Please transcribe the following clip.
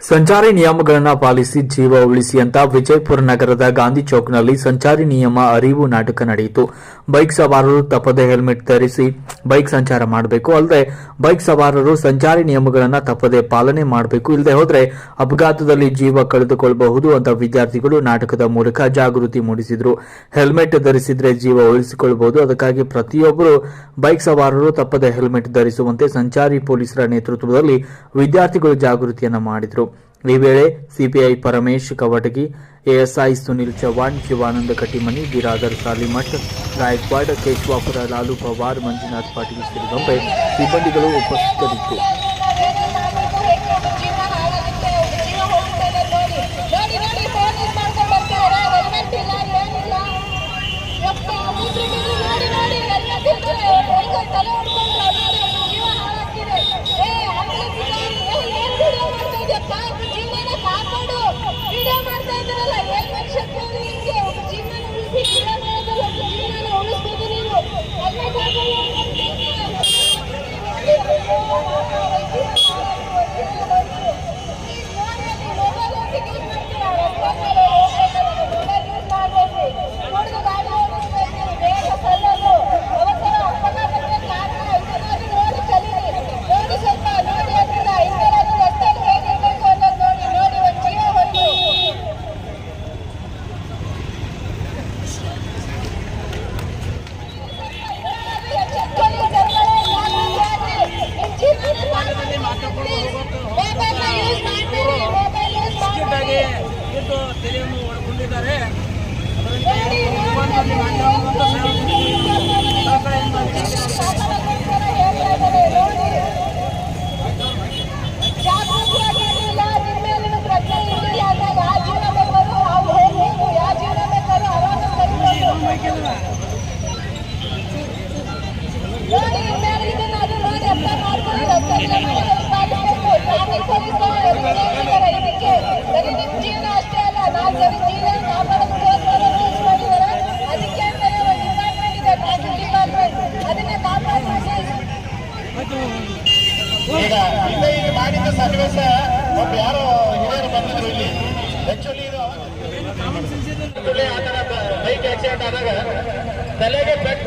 ಸಂಚಾರಿ ನಿಯಮಗಳನ್ನು ಪಾಲಿಸಿ ಜೀವ ಉಳಿಸಿ ಅಂತ ವಿಜಯಪುರ ನಗರದ ಗಾಂಧಿ ಚೌಕ್ನಲ್ಲಿ ಸಂಚಾರಿ ನಿಯಮ ಅರಿವು ನಾಟಕ ನಡೆಯಿತು. ಬೈಕ್ ಸವಾರರು ತಪ್ಪದೆ ಹೆಲ್ಮೆಟ್ ಧರಿಸಿ ಬೈಕ್ ಸಂಚಾರ ಮಾಡಬೇಕು. ಅಲ್ಲದೆ ಬೈಕ್ ಸವಾರರು ಸಂಚಾರಿ ನಿಯಮಗಳನ್ನು ತಪ್ಪದೆ ಪಾಲನೆ ಮಾಡಬೇಕು. ಇಲ್ಲದೆ ಹೋದರೆ ಅಪಘಾತದಲ್ಲಿ ಜೀವ ಕಳೆದುಕೊಳ್ಳಬಹುದು ಅಂತ ವಿದ್ಯಾರ್ಥಿಗಳು ನಾಟಕದ ಮೂಲಕ ಜಾಗೃತಿ ಮೂಡಿಸಿದರು. ಹೆಲ್ಮೆಟ್ ಧರಿಸಿದ್ರೆ ಜೀವ ಉಳಿಸಿಕೊಳ್ಳಬಹುದು. ಅದಕ್ಕಾಗಿ ಪ್ರತಿಯೊಬ್ಬರು ಬೈಕ್ ಸವಾರರು ತಪ್ಪದೆ ಹೆಲ್ಮೆಟ್ ಧರಿಸುವಂತೆ ಸಂಚಾರಿ ಪೊಲೀಸರ ನೇತೃತ್ವದಲ್ಲಿ ವಿದ್ಯಾರ್ಥಿಗಳು ಜಾಗೃತಿಯನ್ನು ಮಾಡಿದರು. ಈ ವೇಳೆ ಸಿಪಿಐ ಪರಮೇಶ್ ಕವಟಗಿ ಎಎಸ್ಐ ಸುನಿಲ್ ಚವ್ಹಾಣ್ ಶಿವಾನಂದ ಕಟಿಮನಿ ಬಿರಾದರ್ ಸಾಲಿಮಠ್ ಗಾಯಕ್ವಾಡ್ ಕೇಶವಾಪುರ ಲಾಲು ಪವಾರ್ ಮಂಜುನಾಥ್ ಪಾಟೀಲ್ ಸೇರಿದಂತೆ ಸಿಬ್ಬಂದಿಗಳು ಉಪಸ್ಥಿತರಿದ್ದರು ತಲೆಗೆ ಬೆಟ್ಟ